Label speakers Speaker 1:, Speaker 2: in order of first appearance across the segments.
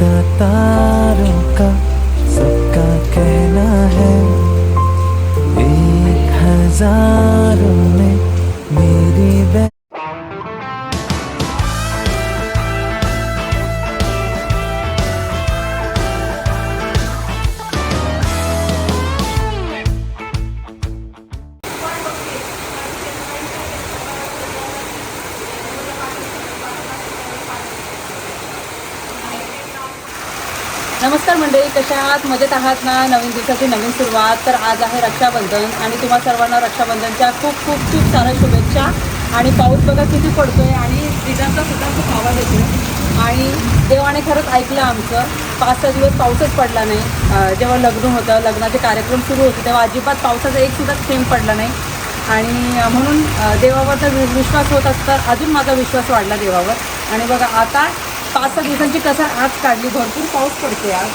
Speaker 1: तारों का
Speaker 2: आहात मजेत आहात ना? नवीन दिवसाची नवीन सुरुवात. तर आज आहे रक्षाबंधन आणि तुम्हा सर्वांना रक्षाबंधनच्या खूप खूप खूप साऱ्या शुभेच्छा. आणि पाऊस बघा किती पडतो आहे आणि विजांचा सुद्धा खूप आवाज येतो आणि देवाने खरंच ऐकलं आमचं. पाच सहा दिवस पाऊसच पडला नाही. जेव्हा लग्न होतं लग्नाचे कार्यक्रम सुरू होते तेव्हा अजिबात पावसाचा एक सुद्धा थेंब पडला नाही. आणि म्हणून देवावर तर वि- विश्वास होत असता अजून माझा विश्वास वाढला देवावर. आणि बघा आता पाच सहा दिवसांची कसं आज काढली भरपूर पाऊस पडतोय आज.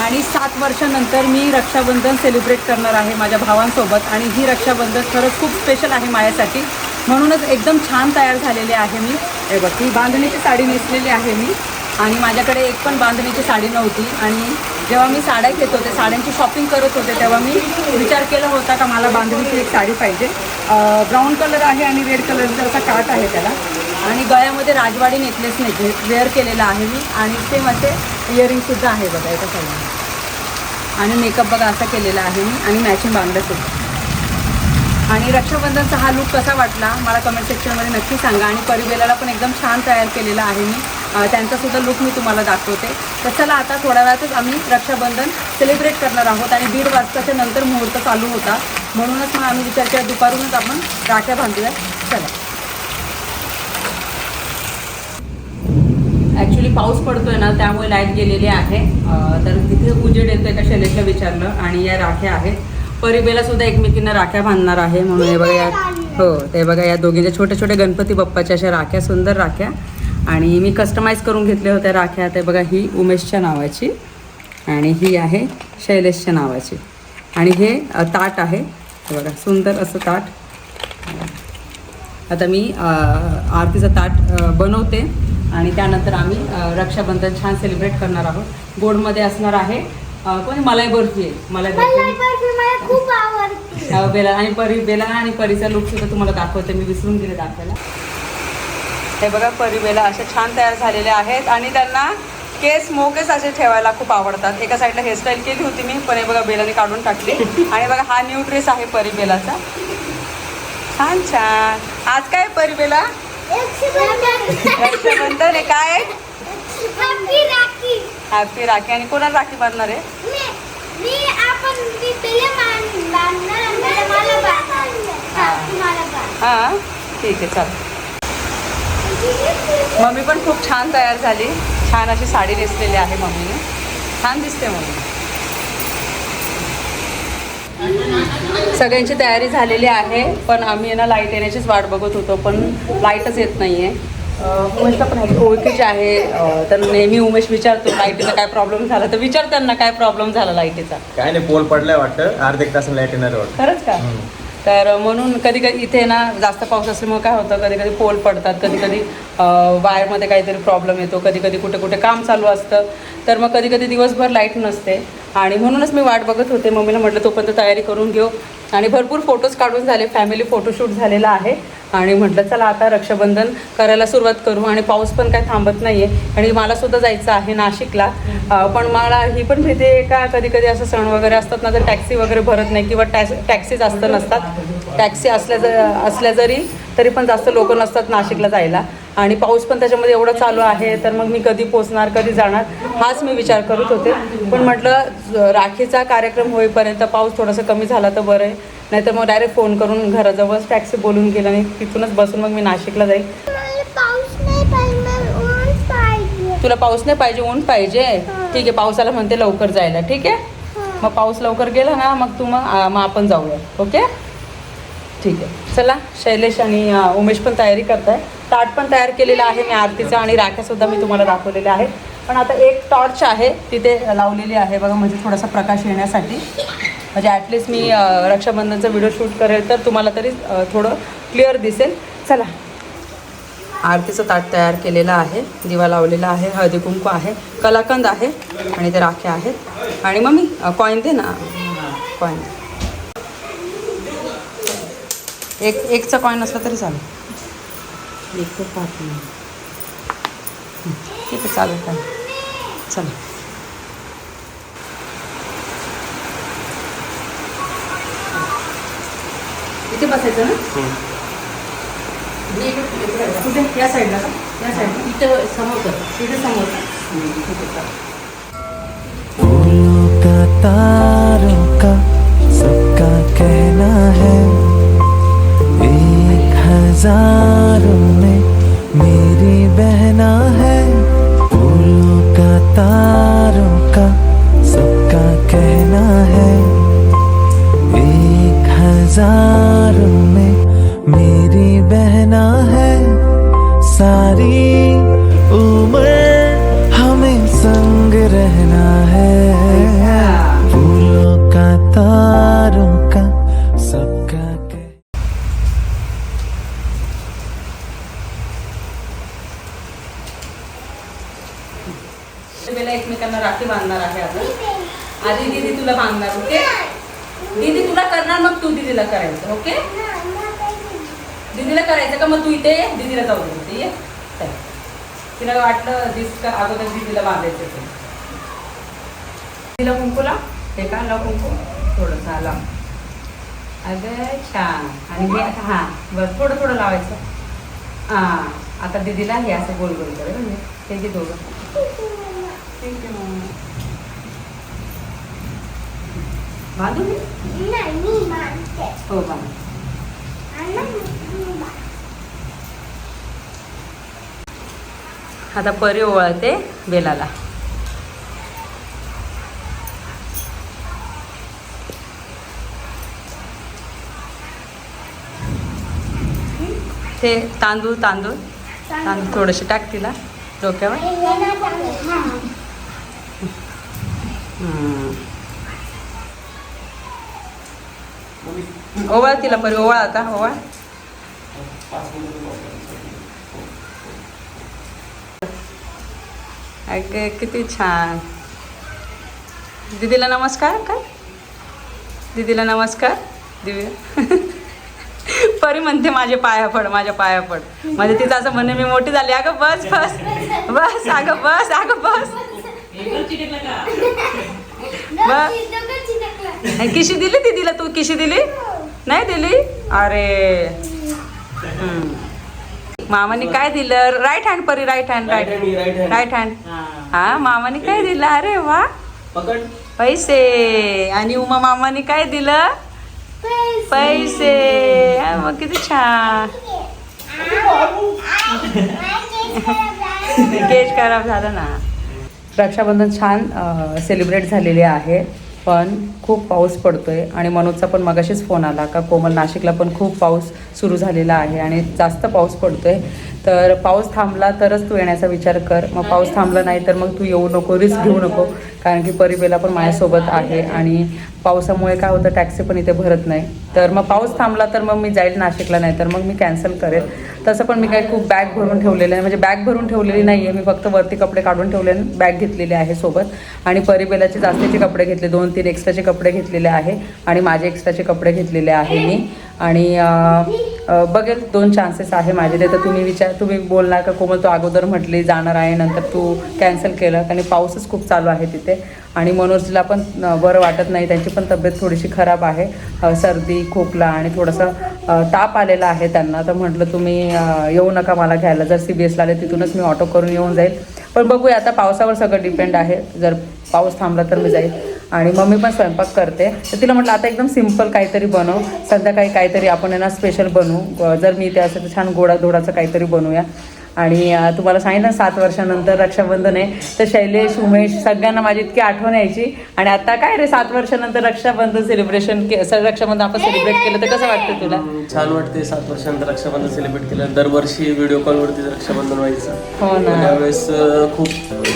Speaker 2: आणि सात वर्षानंतर मी रक्षाबंधन सेलिब्रेट करणार आहे माझ्या भावांसोबत. आणि ही रक्षाबंधन खरंच खूप स्पेशल आहे माझ्यासाठी. म्हणूनच एकदम छान तयार झालेले आहे मी. हे बघ ही बांधणीची साडी नेसलेली आहे मी. आणि माझ्याकडे एक पण बांधणीची साडी नव्हती. आणि जेव्हा मी साड्या घेत होते साड्यांची शॉपिंग करत होते तेव्हा मी विचार केला होता का मला बांधणीची एक साडी पाहिजे. ब्राऊन कलर आहे आणि रेड कलरचा असा काट आहे त्याला. आणि गळ्यामध्ये राजवाडी नेकलेस नेकलेस वेअर केलेला आहे मी. आणि सेम असे इयरिंगसुद्धा आहे बघा एका साईडला आणि मेकअप बघा असा केलेला आहे मी. आणि मॅचिंग बांगड्यासुद्धा आणि रक्षाबंधनचा हा लुक कसा वाटला मला कमेंट सेक्शनमध्ये नक्की सांगा. आणि परिबेलाला पण एकदम छान तयार केलेला आहे मी. त्यांचासुद्धा लुक मी तुम्हाला दाखवते. तर चला आता थोड्या वेळातच आम्ही रक्षाबंधन सेलिब्रेट करणार आहोत. आणि दीड वाजताच्या नंतर मुहूर्त चालू होता. म्हणूनच मग आम्ही विचार केला दुपारूनच आपण राख्या बांधूया चला. ॲक्च्युली पाऊस पडतोय ना त्यामुळे लाइट गेलेली आहे. तर तिथे उजेड येतोय का शैलेशला विचारलं आणि या राख्या आहेत. परिबेला सुद्धा एकमेकींना राख्या बांधणार आहे म्हणून हे बघा या हो ते बघा या दोघींच्या छोट्या छोट्या गणपती बाप्पाच्या अशा राख्या सुंदर राख्या. आणि मी कस्टमाइज करून घेतल्या होत्या राख्या. ते बघा ही उमेशच्या नावाची आणि ही आहे शैलेशच्या नावाची. आणि हे ताट आहे. बघा सुंदर असं ताट. आता मी आरतीचं ताट बनवते. आणि त्यानंतर आम्ही रक्षाबंधन छान सेलिब्रेट करणार आहोत. गोडमध्ये असणार आहे कोणी? मलाई बर्फी आहे. मलाई बर्फी. बेला आणि परी बेला आणि परीचा लुक सुद्धा तुम्हाला दाखवते. मी विसरून गेले दाखवायला. हे बघा परी बेला असे छान तयार झालेले आहेत आणि त्यांना केस मोकेस असे ठेवायला खूप आवडतात. एका साईडला हेअरस्टाईल केली होती मी पण हे बघा बेलाने काढून टाकली. आणि बघा हा न्यू ड्रेस आहे परी बेलाचा. छान छान. आज काय परी बेला? रक्षाबंधन आहे काय?
Speaker 3: हॅपी राखी
Speaker 2: आणि कोणाला राखी बांधणार आहे?
Speaker 3: हा,
Speaker 2: हां. ठीक आहे चल. मम्मी पण खूप छान तयार झाली. छान अशी साडी नेसलेली आहे मम्मीने. छान दिसते मम्मी. सगळ्यांची तयारी झालेली आहे पण आम्ही ना लाइट येण्याचीच वाट बघत होतो पण लाईटच येत नाही आहे उमेशला पण आहे, ओळखीचे आहे तर नेहमी उमेश विचारतो लाईटीचा काय प्रॉब्लेम झाला? तर विचार त्यांना काय प्रॉब्लेम झाला लाईटीचा
Speaker 4: काय नाही पोल पडलाय वाटतं अर्धा एक तास लाइट येणार
Speaker 2: खरंच का? तर म्हणून कधी कधी इथे ना जास्त पाऊस असल्यामुळे काय होतं कधी कधी पोल पडतात कधी कधी वायरमध्ये काहीतरी प्रॉब्लेम येतो कधी कधी कुठे कुठे काम चालू असतं. तर मग कधी कधी दिवसभर लाइट नसते. आणि म्हणूनच मी वाट बघत होते. मम्मीला म्हटलं तोपर्यंत तयारी करून घेऊ. आणि भरपूर फोटोज काढून झाले. फॅमिली फोटोशूट झालेला आहे. आणि म्हटलं चला आता रक्षाबंधन करायला सुरुवात करू. आणि पाऊस पण काय थांबत नाही आहे आणि मला सुद्धा जायचं आहे नाशिकला. पण मला ही पण भीती आहे का? कधी कधी असं सण वगैरे असतात ना तर टॅक्सी वगैरे भरत नाही किंवा टॅक्स टॅक्सी जास्त नसतात. टॅक्सी असल्या ज असल्या जरी तरी पण जास्त लोक नसतात नाशिकला जायला. आणि पाऊस पण त्याच्यामध्ये एवढं चालू आहे तर मग मी कधी पोचणार कधी जाणार हाच मी विचार करत होते. पण म्हटलं राखीचा कार्यक्रम होईपर्यंत पाऊस थोडासा कमी झाला तर बरं आहे. नाहीतर मग डायरेक्ट फोन करून घराजवळच टॅक्सी बोलून गेलं आणि तिथूनच बसून मग मी नाशिकला जाईल. तुला पाऊस नाही पाहिजे ऊन पाहिजे. ठीक आहे पावसाला म्हणते लवकर जायला ठीक आहे? मग पाऊस लवकर गेला ना मग तू मग मग आपण जाऊया ओके? ठीक आहे. चला शैलेश आणि उमेश पण तयारी करताय. ताट पण तयार केलेलं आहे मी आरतीचं आणि राख्यासुद्धा मी तुम्हाला दाखवलेल्या आहेत. पण आता एक टॉर्च आहे तिथे लावलेली आहे. बघा म्हणजे थोडासा प्रकाश येण्यासाठी. म्हणजे ॲटलिस्ट मी रक्षाबंधनचा व्हिडिओ शूट करेल तर तुम्हाला तरी थोडं क्लिअर दिसेल. चला. आरतीचं ताट तयार केलेलं आहे दिवा लावलेला आहे हळदी कुंकू आहे कलाकंद आहे आणि ते राखे आहेत. आणि मम्मी कॉईन दे ना. कॉईन एक एकचा कॉईन असला तरी चालेल. एक तर हं, ठीक आहे चालेल काय चला. इथे बसायचं ना? कुठे या साईडला का? या साईडला इथे समोर कर. तिथे समोर.
Speaker 1: फूलों का तारों का सबका कहना है एक हजारों में मेरी बहना है। फूलों का तारों का सबका कहना है एक में मेरी बहना है सारी उम्र।
Speaker 2: ओके दीदीला करायचं का? मग तू इथे ये, दीदीला जाऊ दे. ये तिला वाटलं दिस का अगोदर दीदीला बांधायचं ते. तिला कुंकूला? हे का? लाव कुंकू. थोडंसं आला अगं छान. आणि हे आता हां. बस थोडं थोडं लावायचं. हां. आता दीदीला हे असं गोल गोल करेल. म्हणजे ते जे दोघं. मॅम बांधू मी?
Speaker 3: नाही मी मानते
Speaker 2: हो बांध. आता परी ओवाळते बेलाला. ते तांदूळ तांदूळ. तांदूळ थोडेसे टाक तिला डोक्यावर. ओवाळ तिला परी ओवाळ आता ओवाळ. अगे किती छान. दीदीला नमस्कार काय? दीदीला नमस्कार. दिव्या परी म्हणते माझे पाया पड माझ्या पाया पड. म्हणजे तिचं असं म्हणणे मी मोठी झाली. अगं बस बस. बस अगं बस अगं बस. बस. आणि किशी दिली दीदीला तू किशी दिली? नाही दिली? अरे. मामाने काय दिलं? राईट हँड परी right hand right
Speaker 4: hand.
Speaker 2: Right hand हा. मामाने काय दिलं? अरे वा.
Speaker 4: पकड.
Speaker 2: पैसे. आणि उमा मामाने काय दिलं?
Speaker 3: पैसे.
Speaker 2: हा, मग किती छान. केस खराब झालं ना. रक्षाबंधन छान सेलिब्रेट झालेले आहे. पण खूप पाऊस पडतो आहे आणि मनोजचा पण मगाशीच फोन आला का कोमल नाशिकला पण खूप पाऊस सुरू झालेला आहे आणि जास्त पाऊस पडतो आहे तर पाऊस थांबला तरच तू येण्याचा विचार कर. मग पाऊस थांबला नाही तर मग तू येऊ नको रिस्क घेऊ नको. कारण की परिबेला पण माझ्यासोबत आहे आणि पावसामुळे काय होतं टॅक्सी पण इथे भरत नाही. तर मग पाऊस थांबला तर मग मी जाईल नाशिकला नाही तर मग मी कॅन्सल करेल. तसं पण मी काही खूप बॅग भरून ठेवलेलं आहे म्हणजे बॅग भरून ठेवलेली नाही आहे मी फक्त वरती कपडे काढून ठेवले बॅग घेतलेली आहे सोबत. आणि परिबेलाचे जास्तीचे कपडे घेतले. दोन तीन एक्स्ट्राचे कपडे घेतलेले आहे. आणि माझे एक्स्ट्राचे कपडे घेतलेले आहे मी. आणि बघेल दोन चान्सेस आहे माझे. ते तर तुम्ही विचार तुम्ही बोलणार का कोमल तू अगोदर म्हटली जाणार आहे नंतर तू कॅन्सल केलं. कारण पाऊसच खूप चालू आहे तिथे. आणि मनोजला पण बरं वाटत नाही. त्यांची पण तब्येत थोडीशी खराब आहे. सर्दी खोकला आणि थोडंसं ताप आलेला आहे त्यांना. तर म्हटलं तुम्ही येऊ नका मला घ्यायला. जर सी बी एसला आले तिथूनच मी ऑटो करून येऊन जाईल. पण बघूया आता पावसावर सगळं डिपेंड आहे. जर पाऊस थांबला तर मी जाईल. आणि मम्मी पण स्वयंपाक करते. तर तिला म्हटलं आता एकदम सिंपल काहीतरी बनव. संध्याकाळी काहीतरी आपण यांना ना स्पेशल बनवू. जर मी ते असेल तर छान गोडा धोडाचं काहीतरी बनवूया. आणि तुम्हाला सांगितलं सात वर्षानंतर रक्षाबंधन आहे तर शैलेश उमेश सगळ्यांना माझी इतकी आठवण यायची. आणि आता काय रे सात वर्षानंतर रक्षाबंधन सेलिब्रेशन के सर रक्षाबंधन आपण सेलिब्रेट केलं तर कसं वाटतं तुला?
Speaker 5: छान वाटते सात वर्षानंतर रक्षाबंधन सेलिब्रेट केलं. दरवर्षी व्हिडिओ कॉलवरती रक्षाबंधन व्हायचं
Speaker 2: हो ना.
Speaker 5: त्यावेळेस खूप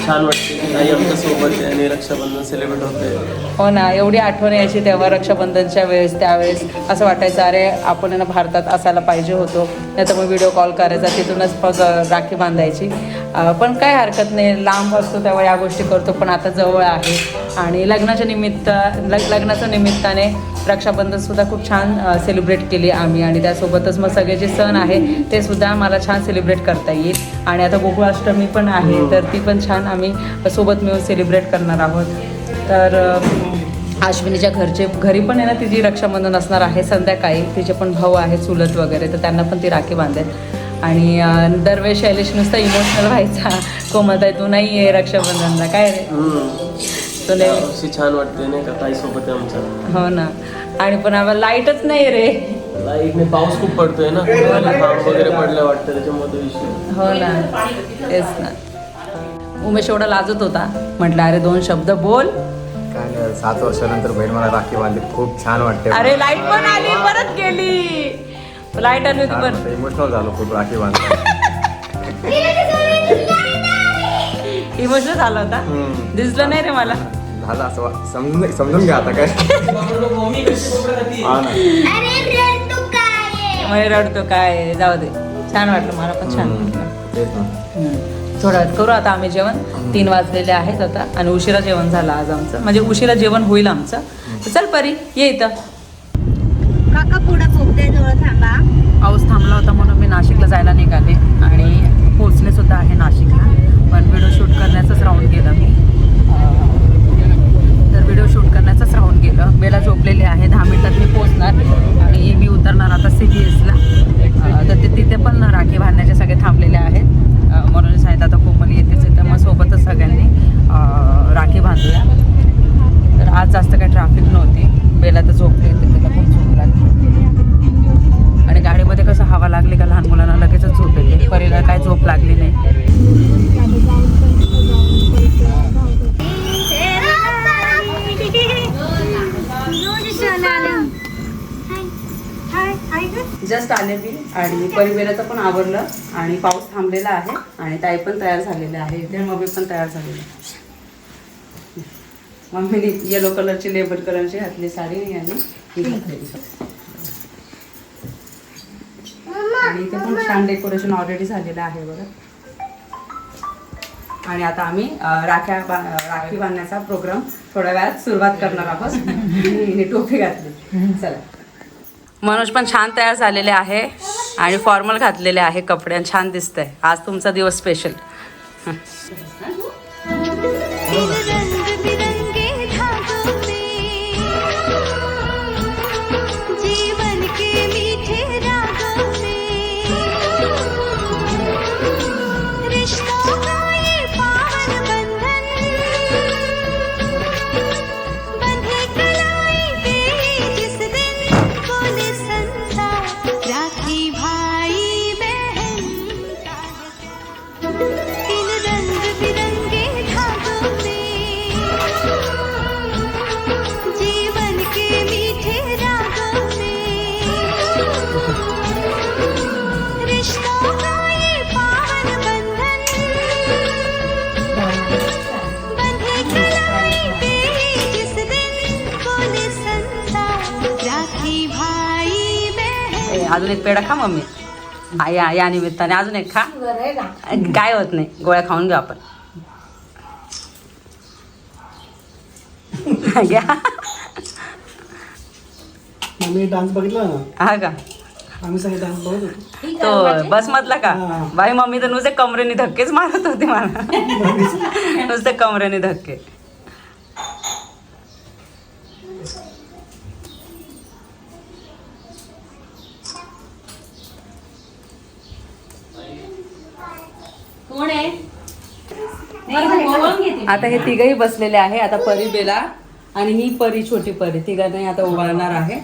Speaker 5: छान वाटते की आमच्यासोबत आहे आणि रक्षाबंधन सेलिब्रेट होते
Speaker 2: हो ना एवढी आठवण यायची तेव्हा रक्षाबंधनच्या वेळेस त्यावेळेस. असं वाटायचं अरे आपण भारतात असायला पाहिजे होतो. नाही तर मग व्हिडिओ कॉल करायचा तिथूनच मग राखी बांधायची. पण काय हरकत नाही. लांब असतो तेव्हा या गोष्टी करतो पण आता जवळ आहे. आणि लग्नाच्या निमित्त लग लग्नाच्या निमित्ताने रक्षाबंधनसुद्धा खूप छान सेलिब्रेट केली आम्ही. आणि त्यासोबतच मग सगळे जे सण आहे ते सुद्धा मला छान सेलिब्रेट करता येईल. आणि आता गोकुळाष्टमी पण आहे तर ती पण छान आम्ही सोबत मिळून सेलिब्रेट करणार आहोत. तर अश्विनीच्या घरचे घरी पण आहे ना तिची रक्षाबंधन असणार आहे. संध्याकाळी तिचे पण भाऊ आहेत चुलत वगैरे तर त्यांना पण ती राखी बांधेल. आणि दरवेळेस शैलेश नुसता इमोशनल व्हायचा. कोमताई तू नाही आहे रक्षाबंधनला. काय रे? तो
Speaker 5: यावर्षी छान वाटते नाही का ताई सोबत
Speaker 2: हो ना. आणि पण आम्हाला लाईटच नाही रे.
Speaker 5: लाईटने पाऊस खूप पडतोय ना. वगैरे पडलं वाटतं त्याच्यामध्ये विषय.
Speaker 2: हो ना. तेच ना. उमेश एवढा लाजत होता. म्हटलं अरे दोन शब्द बोल.
Speaker 4: काय नाही, सात वर्षानंतर बहीण मला राखी बांधली. खूप छान वाटते
Speaker 2: अरे लाइट पण आली परत गेली. लाइट आली होती. पण
Speaker 4: इमोशनल झालो खूप राखी बांधली.
Speaker 2: इमोशनल झाला होता. दिसलं नाही रे मला.
Speaker 4: झालं असं समजून समजून घ्या आता काय. हा ना.
Speaker 3: अरे रे तू काय आहे?
Speaker 2: मला रडतो काय? जाऊ दे. छान वाटलं मला पण छान वाटलं. थोडा करू आता आम्ही जेवण. तीन वाजलेले आहेत आता. आणि उशिरा जेवण झालं आज आमचं. म्हणजे उशिरा जेवण होईल आमचं. चल परी ये इथं.
Speaker 3: काका पुढे थांबा.
Speaker 2: पाऊस थांबला होता म्हणून मी नाशिकला जायला निघाले आणि पोचले सुद्धा आहे नाशिकला. पण व्हिडिओ शूट करण्याचंच राहून गेलं मी. तर व्हिडिओ शूट करण्याचंच राहून गेलं. बेला झोपलेली आहे. दहा मिनिटात मी पोचणार आणि मी उतरणार आता सी बी एसला तर ते तिथे पण राखी बांधण्याचे सगळे थांबलेले आहेत. म्हणून सांगितलं आता कोमल येतेच आहे तर मग सोबतच सगळ्यांनी राखी बांधूया. तर आज जास्त काही ट्रॅफिक नव्हती. बेला तर झोपली गाडीमध्ये लागली का लहान मुलांना लगेचच झोप येते? परीला काय झोप लागली नाही? जस्ट आले मी आणि परिवेराचं पण आवरलं आणि पाऊस थांबलेला आहे आणि ताई पण तयार झालेले आहे. इथे मम्मी पण तयार झालेली आहे मम्मीने येलो कलरची लेबर कलरची घातली साडी आणि ही घातलेली आणि इथे पण छान डेकोरेशन ऑलरेडी झालेलं आहे बघा. आणि आता आम्ही राख्या राखी बांधण्याचा प्रोग्राम थोड्या वेळात सुरुवात करणार आहोत. टोपी घातली. चला. मनोज पण छान तयार झालेले आहे आणि फॉर्मल घातलेले आहे कपडे आणि छान दिसतंय. आज तुमचा दिवस स्पेशल पेढा खा मम्मी. हा, या या निमित्ताने. अजून एक खा. काय होत नाही. गोळ्या खाऊन घेऊ आपण. घ्या.
Speaker 6: डान्स बघितला ना?
Speaker 2: हा का?
Speaker 6: आम्ही सगळे डान्स बघत होतो.
Speaker 2: तो बस मधला का. बाई मम्मी तर नुसते कमरेने धक्केच मारत होती मला. नुसते कमरेने धक्के. आता हे तिघही बसलेले आहे. आता परी बेला आणि ही परी छोटी परी. तिघांनाही आता उभारणार आहे.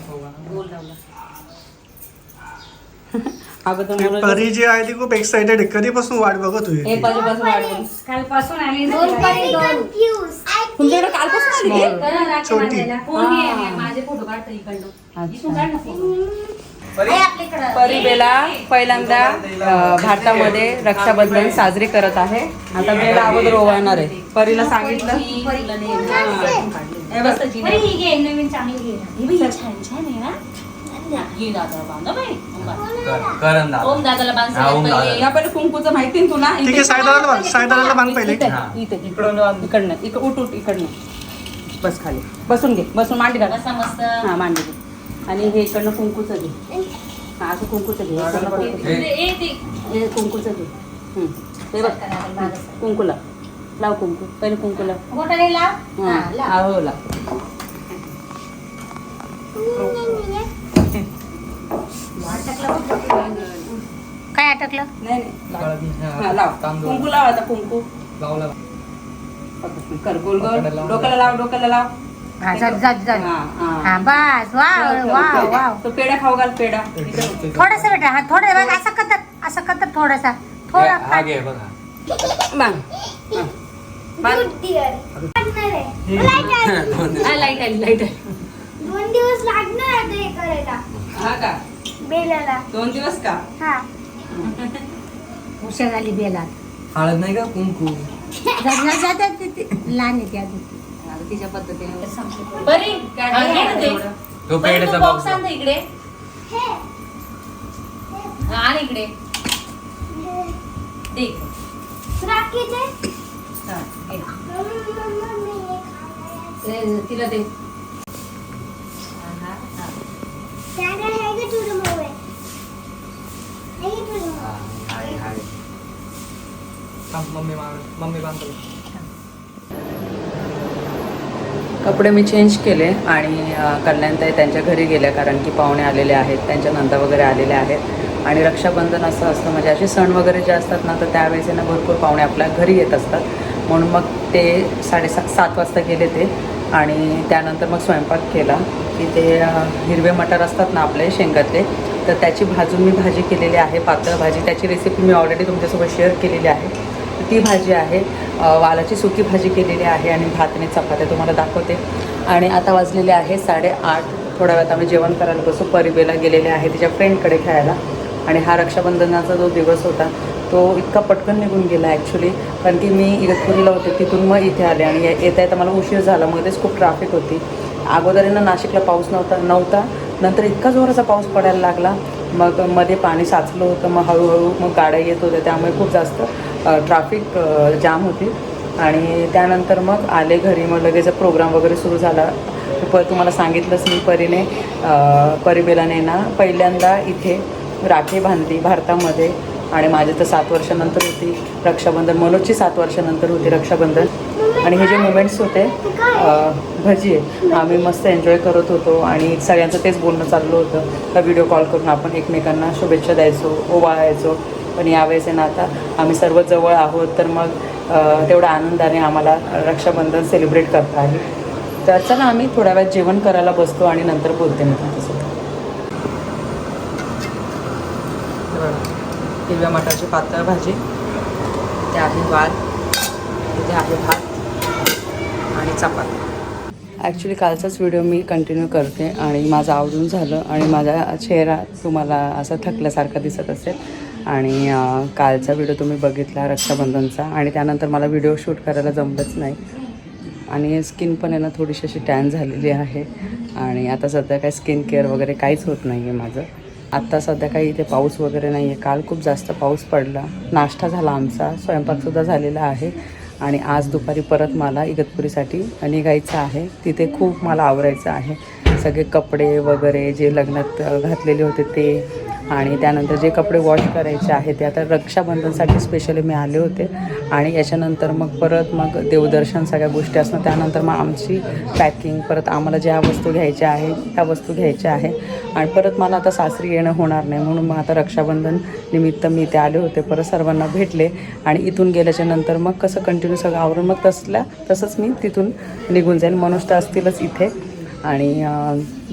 Speaker 6: परी जी आहे ती खूप एक्साइटेड आहे. कधीपासून वाट बघत होती?
Speaker 2: एक वाजेपासून वाट बघ.
Speaker 7: कालपासून आली ना
Speaker 3: दोन
Speaker 7: तिला.
Speaker 3: परी कन्फ्यूज
Speaker 2: तुमच्याकडे कालपासून आली ती?
Speaker 7: तर राखी
Speaker 6: छोटी.
Speaker 7: बांधायला माझे फोटो काढतो इकडनं. इथून काढ ना फोटो.
Speaker 2: परिबेला पहिल्यांदा भारतामध्ये रक्षाबंधन साजरी करत आहे. आता बेला अगोदर ओवाळणार आहे. परीला सांगितलं. कुंकूचं माहिती ना तुला? इकडनं इकडनं. इकडं उठ उठ इकडनं. बस खाली. बसून घे. बसून मांडी घाल.
Speaker 7: मस्त.
Speaker 2: हा मांडी घे. आणि हे इकडनं कुंकूचं घे. हा असं कुंकूचं घे. इकडनं. हे कुंकूचं घे. हं. बघ. कुंकूला. लाव कुंकू. पहिले कुंकूला.
Speaker 7: बोटाने लाव. हा, लाव.
Speaker 2: हा हो लाव.
Speaker 7: काय अटकलं?
Speaker 2: नाही नाही. लाव. हा, लाव. कुंकू लाव आता कुंकू. कर गोल गोल. डोक्याला लाव डोक्याला लाव.
Speaker 7: हा जा जा जा
Speaker 2: हा, हा.
Speaker 7: हा बस वाव
Speaker 2: ठेव,
Speaker 7: वाव
Speaker 2: ठेव.
Speaker 7: वाव
Speaker 2: तो पेढा खाऊ घाल पेढा.
Speaker 7: थोडस बेटा हा थोडं बघ असं करतात असं करतात थोडासा थोडा
Speaker 4: हा घे बघा
Speaker 2: बांध हा. बांध.
Speaker 3: गुड डिअर लागणार आहे लाइट आली.
Speaker 7: हा, लाइट आली लाइट आली
Speaker 3: दोन दिवस लागणार आता हे करायला
Speaker 2: हा का
Speaker 3: बेलाला
Speaker 2: दोन दिवस का
Speaker 3: हा
Speaker 7: हुशार आली बेला
Speaker 1: हळद नाही का कुंकू
Speaker 7: जातात लहान आहे त्या
Speaker 2: आता तिच्या पद्धतीने
Speaker 7: बरी घे ना ते.
Speaker 4: तो
Speaker 7: बरी,
Speaker 4: पेढ्याचा
Speaker 7: तू
Speaker 4: बॉक्स
Speaker 7: box आण ना इकडे.
Speaker 3: हे.
Speaker 7: हा, आण इकडे. हा.
Speaker 3: मम्मी हे
Speaker 7: तिला दे.
Speaker 3: त्याकडे आहे का
Speaker 2: कपडे मी चेंज केले आणि कल्याणताई त्यांच्या घरी गेल्या कारण की पाहुणे आलेले आहेत त्यांच्या नंदा वगैरे आलेल्या आहेत. आणि रक्षाबंधन असं असतं म्हणजे असे सण वगैरे जे असतात ना तर त्यावेळेस यांना ना भरपूर पाहुणे आपल्या घरी येत असतात. म्हणून मग ते साडेसात सात वाजता गेले ते. आणि त्यानंतर मग स्वयंपाक केला की ते हिरवे मटार असतात ना आपले शेंगातले तर त्याची भाजून मी भाजी केलेली आहे पातळ भाजी. त्याची रेसिपी मी ऑलरेडी तुमच्यासोबत शेअर केलेली आहे. ती भाजी आहे. वालाची सुकी भाजी केलेली आहे आणि भातने चपात्या तुम्हाला दाखवते. आणि आता वाजलेले आहे साडेआठ. थोड्या वेळात आम्ही जेवण करायला बसू. परिबेला गेलेले आहे तिच्या फ्रेंडकडे खेळायला. आणि हा रक्षाबंधनाचा जो दिवस होता तो इतका पटकन निघून गेला ॲक्च्युली कारण की मी इगतपुरीला होते तिथून मग इथे आले आणि येता येता मला उशीर झाला. मध्येच खूप ट्रॅफिक होती. अगोदर ना नाशिकला पाऊस नव्हता नव्हता. नंतर इतका जोराचा पाऊस पडायला लागला. मग मध्ये पाणी साचलं होतं मग हळूहळू मग गाड्या येत होत्या त्यामुळे खूप जास्त ट्रॅफिक जाम होती. आणि त्यानंतर मग आले घरी मग लगेच प्रोग्राम वगैरे सुरू झाला. पर तुम्हाला सांगितलंच मी परीने परिबेलाने ना पहिल्यांदा इथे राखी बांधली भारतामध्ये. आणि माझी तर सात वर्षानंतर होती. रक्षाबंधन मनोजची सात वर्षानंतर होती रक्षाबंधन. आणि हे जे मुमेंट्स होते भजी आहे आम्ही मस्त एन्जॉय करत होतो. आणि सगळ्यांचं तेच बोलणं चाललं होतं. का व्हिडिओ कॉल करून आपण एकमेकांना शुभेच्छा द्यायचो ओवाळायचो. पण यावेळेस आहे ना आता आम्ही सर्व जवळ आहोत तर मग तेवढ्या आनंदाने आम्हाला रक्षाबंधन सेलिब्रेट करता आली. तर चला आम्ही थोड्या वेळात जेवण करायला बसतो आणि नंतर बोलते मी तुमच्यासोबत. हिरव्या मटारची पातळ भाजी ते आहे वाल इथे आहे भात आणि चपाती. ॲक्च्युली कालचाच व्हिडिओ मी कंटिन्यू करते आणि माझं आवडून झालं आणि माझा चेहरा तुम्हाला असा थकल्यासारखा दिसत असेल. आणि कालचा व्हिडिओ तुम्ही बघितला रक्षाबंधनचा आणि त्यानंतर मला व्हिडिओ शूट करायला जमलंच नाही. आणि स्किन पण आहे ना थोडीशी अशी टॅन झालेली आहे आणि आता सध्या काय स्किन केअर वगैरे काहीच होत नाही आहे माझं. आत्ता सध्या काही इथे पाऊस वगैरे नाही आहे काल खूप जास्त पाऊस पडला. नाश्ता झाला आमचा. स्वयंपाकसुद्धा झालेला आहे. आणि आज दुपारी परत मला इगतपुरीसाठी निघायचं आहे. तिथे खूप मला आवरायचं आहे. सगळे कपडे वगैरे जे लग्नात घातलेले होते ते आणि त्यानंतर जे कपडे वॉश करायचे आहेत ते आता रक्षाबंधनसाठी स्पेशली मी आले होते. आणि याच्यानंतर मग परत मग देवदर्शन सगळ्या गोष्टी असणं त्यानंतर मग आमची पॅकिंग परत आम्हाला ज्या वस्तू घ्यायच्या आहे त्या वस्तू घ्यायच्या आहे आणि परत मला आता सासरी येणं होणार नाही. म्हणून मग आता रक्षाबंधन निमित्त मी इथे आले होते. परत सर्वांना भेटले. आणि इथून गेल्याच्यानंतर मग कसं कंटिन्यू सगळं आवरून मग तसल्या तसंच मी तिथून निघून जाईल मनुष्य असतीलच इथे. आणि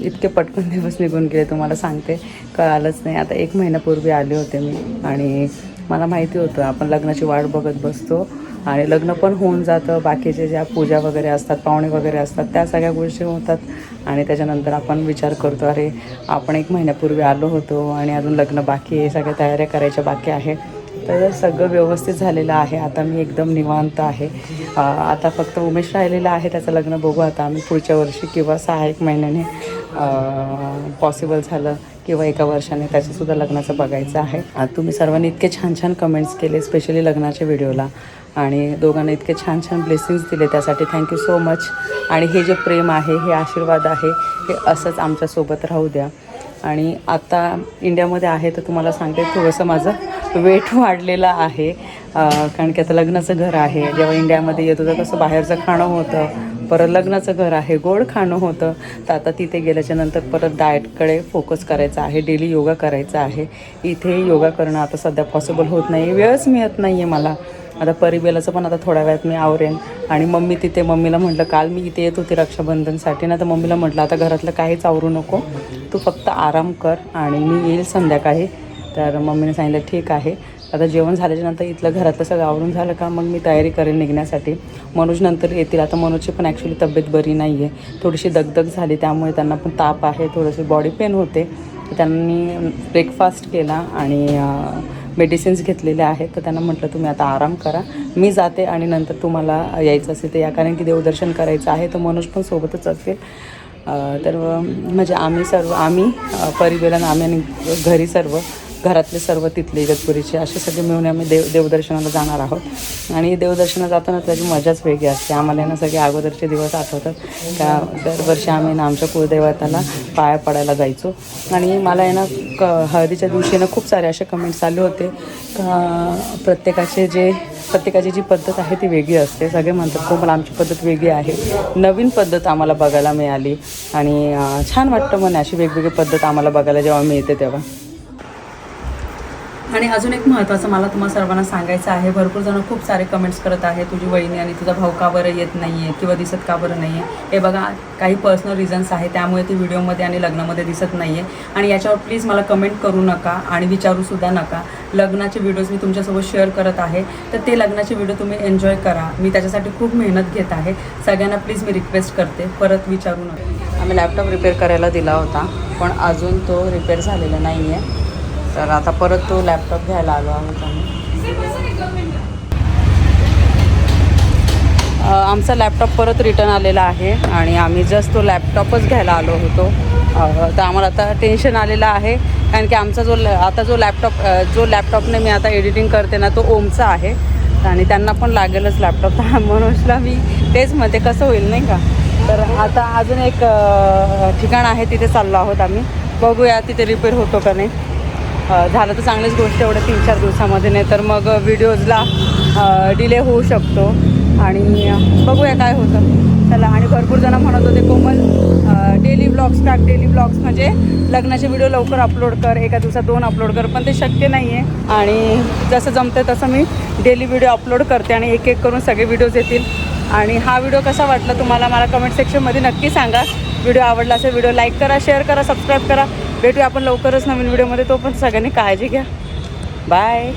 Speaker 2: इतके पटकन दिवस निघून गेले तुम्हाला सांगते. कळालंच नाही. आता एक महिन्यापूर्वी आले होते मी आणि मला माहिती होतं आपण लग्नाची वाट बघत बसतो आणि लग्न पण होऊन जातं. बाकीचे ज्या पूजा वगैरे असतात पाहुणे वगैरे असतात त्या सगळ्या गोष्टी होतात आणि त्याच्यानंतर आपण विचार करतो अरे आपण एक महिन्यापूर्वी आलो होतो आणि अजून लग्न बाकी आहे सगळ्या तयाऱ्या करायच्या बाकी आहे. तर सगळं व्यवस्थित झालेलं आहे. आता मी एकदम निवांत आहे. आता फक्त उमेश राहिलेला आहे. त्याचं लग्न बघू आता आम्ही पुढच्या वर्षी किंवा सहा एक महिन्याने पॉसिबल झालं किंवा एका वर्षाने त्याचंसुद्धा लग्नाचं बघायचं आहे. तुम्ही सर्वांनी इतके छान छान कमेंट्स केले स्पेशली लग्नाच्या व्हिडिओला. आणि दोघांना इतके छान छान ब्लेसिंग्स दिले त्यासाठी थँक्यू सो मच आणि हे जे प्रेम आहे हे आशीर्वाद आहे हे असंच आमच्यासोबत राहू द्या. आणि आता इंडियामध्ये आहे तर तुम्हाला सांगते थोडंसं माझं वेट वाढलेलं आहे. कारण की आता लग्नाचं घर आहे. जेव्हा इंडियामध्ये येतो तर कसं बाहेरचं खाणं होतं. परत लग्नाचं घर आहे गोड खाणं होतं. तर आता तिथे गेल्याच्यानंतर परत डाएटकडे फोकस करायचा आहे. डेली योगा करायचा आहे. इथे योगा करणं आता सध्या पॉसिबल होत नाही वेळच मिळत नाही आहे मला. आता परिबेलाचं पण आता थोड्या वेळात मी आवरेन. आणि मम्मी तिथे मम्मीला म्हटलं काल मी इथे येत होती रक्षाबंधनसाठी ना तर मम्मीला म्हटलं आता घरातलं काहीच आवरू नको. तू फक्त आराम कर आणि मी येईल संध्याकाळी. तर मम्मीने सांगितलं ठीक आहे. आता जेवण झाल्याच्यानंतर इथलं घरातलं सगळं आवरून झालं का मग मी तयारी करेन निघण्यासाठी. मनोज नंतर येतील. आता मनोजची पण ॲक्च्युली तब्येत बरी नाही आहे थोडीशी दगदग झाली त्यामुळे त्यांना पण ताप आहे थोडीशी बॉडी पेन होते. त्यांनी ब्रेकफास्ट केला आणि मेडिसिन्स घेतलेले आहेत तर त्यांना म्हटलं तुम्ही आता आराम करा. मी जाते आणि नंतर तुम्हाला यायचं असेल तर या कारण की देवदर्शन करायचं आहे. तर मनोज पण सोबतच असेल. तर म्हणजे आम्ही सर्व आम्ही परिवेलन आम्ही आणि घरी सर्व घरातले सर्व तिथले इगतपुरीचे असे सगळे मिळून आम्ही देव देवदर्शनाला जाणार आहोत. आणि देवदर्शनाला जाताना त्याची मजाच वेगळी असते. आम्हाला ना सगळे अगोदरचे दिवस आठवतात. त्या दरवर्षी आम्ही ना आमच्या कुलदैवताला पाया पडायला जायचो. आणि मला आहे ना क हळदीच्या दिवशी ना खूप सारे असे कमेंट्स आले होते. का प्रत्येकाचे जे प्रत्येकाची जी पद्धत आहे ती वेगळी असते. सगळे म्हणतात हो, कोमल आमची पद्धत वेगळी आहे. नवीन पद्धत आम्हाला बघायला मिळाली. आणि छान वाटतं म्हणे अशी वेगवेगळी पद्धत आम्हाला बघायला जेव्हा मिळते तेव्हा. आणि अजून एक महत्त्वाचं मला तुम्हाला सर्वांना सांगायचं आहे भरपूर जण खूप सारे कमेंट्स करत आहे तुझी वहिनी आणि तुझा भाऊ का बरं येत नाही आहे किंवा दिसत का बरं नाही आहे हे बघा काही पर्सनल रिझन्स आहे त्यामुळे ती व्हिडिओमध्ये आणि लग्नामध्ये दिसत नाही आहे आणि याच्यावर प्लीज मला कमेंट करू नका आणि विचारूसुद्धा नका. लग्नाचे व्हिडिओज मी तुमच्यासोबत शेअर करत आहे तर ते लग्नाचे व्हिडिओ तुम्ही एन्जॉय करा. मी त्याच्यासाठी खूप मेहनत घेत आहे. सगळ्यांना प्लीज मी रिक्वेस्ट करते. परत विचारू नका. आम्ही लॅपटॉप रिपेअर करायला दिला होता पण अजून तो रिपेअर झालेला नाही आहे तर आता परत तो लॅपटॉप घ्यायला आलो आहोत आम्ही आमचा लॅपटॉप परत रिटर्न आलेला आहे आणि आम्ही जस्ट तो लॅपटॉपच घ्यायला आलो होतो. तर आम्हाला आता टेन्शन आलेलं आहे. कारण की आमचा जो आता जो लॅपटॉप जो लॅपटॉपने मी आता एडिटिंग करते ना तो ओमचा आहे. आणि त्यांना पण लागेलच लॅपटॉप तर मनोजला मी तेच म्हणते कसं होईल नाही का? तर आता अजून एक ठिकाण आहे तिथे चाललो आहोत आम्ही. बघूया तिथे रिपेअर होतो का नाही. झालं तर चांगलीच गोष्ट एवढ्या तीन चार दिवसामध्ये नाही तर मग व्हिडिओजला डिले होऊ शकतो. आणि बघूया काय होतं. चला आणि भरपूर जण म्हणत होते कोमल डेली ब्लॉग्स टाक डेली ब्लॉग्स म्हणजे लग्नाचे व्हिडिओ लवकर अपलोड कर एका दिवसात दोन अपलोड कर पण ते शक्य नाही आहे आणि जसं जमतं तसं मी डेली व्हिडिओ अपलोड करते आणि एक एक करून सगळे व्हिडिओज येतील. आणि हा व्हिडिओ कसा वाटला तुम्हाला मला कमेंट सेक्शनमध्ये नक्की सांगा. व्हिडिओ आवडला असेल व्हिडिओ लाईक करा शेअर करा सबस्क्राईब करा. भेटूया आपण लवकरच नवीन व्हिडिओमध्ये तो पण सगळ्यांनी काळजी घ्या. बाय